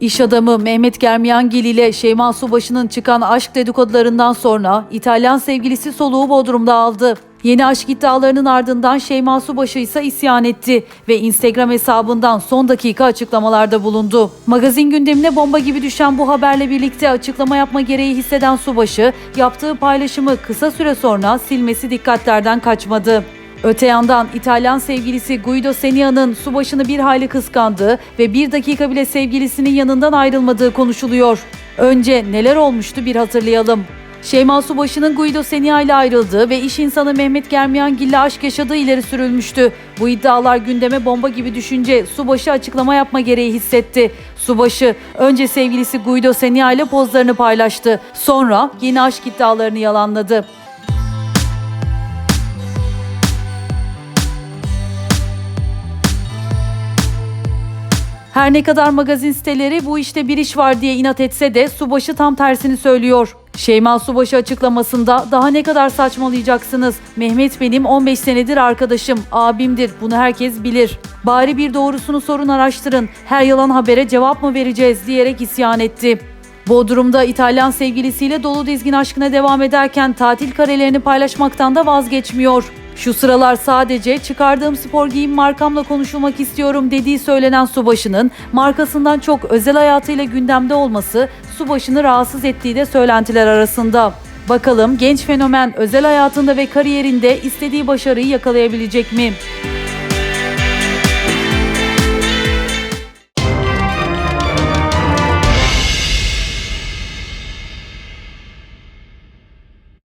İş adamı Mehmet Germiyangil ile Şeyma Subaşı'nın çıkan aşk dedikodularından sonra İtalyan sevgilisi soluğu Bodrum'da aldı. Yeni aşk iddialarının ardından Şeyma Subaşı ise isyan etti ve Instagram hesabından son dakika açıklamalarda bulundu. Magazin gündemine bomba gibi düşen bu haberle birlikte açıklama yapma gereği hisseden Subaşı yaptığı paylaşımı kısa süre sonra silmesi dikkatlerden kaçmadı. Öte yandan İtalyan sevgilisi Guido Senia'nın subaşını bir hayli kıskandığı ve bir dakika bile sevgilisinin yanından ayrılmadığı konuşuluyor. Önce neler olmuştu bir hatırlayalım. Şeyma Subaşı'nın Guido Senia ile ayrıldığı ve iş insanı Mehmet Germiyangil ile aşk yaşadığı ileri sürülmüştü. Bu iddialar gündeme bomba gibi düşünce Subaşı açıklama yapma gereği hissetti. Subaşı önce sevgilisi Guido Senia ile pozlarını paylaştı. Sonra yeni aşk iddialarını yalanladı. Her ne kadar magazin siteleri bu işte bir iş var diye inat etse de Subaşı tam tersini söylüyor. Şeyma Subaşı açıklamasında daha ne kadar saçmalayacaksınız? Mehmet benim 15 senedir arkadaşım, abimdir. Bunu herkes bilir. Bari bir doğrusunu sorun araştırın. Her yalan habere cevap mı vereceğiz diyerek isyan etti. Bodrum'da İtalyan sevgilisiyle dolu dizgin aşkına devam ederken tatil karelerini paylaşmaktan da vazgeçmiyor. Şu sıralar sadece çıkardığım spor giyim markamla konuşulmak istiyorum dediği söylenen Subaşı'nın markasından çok özel hayatıyla gündemde olması Subaşı'nı rahatsız ettiği de söylentiler arasında. Bakalım genç fenomen özel hayatında ve kariyerinde istediği başarıyı yakalayabilecek mi?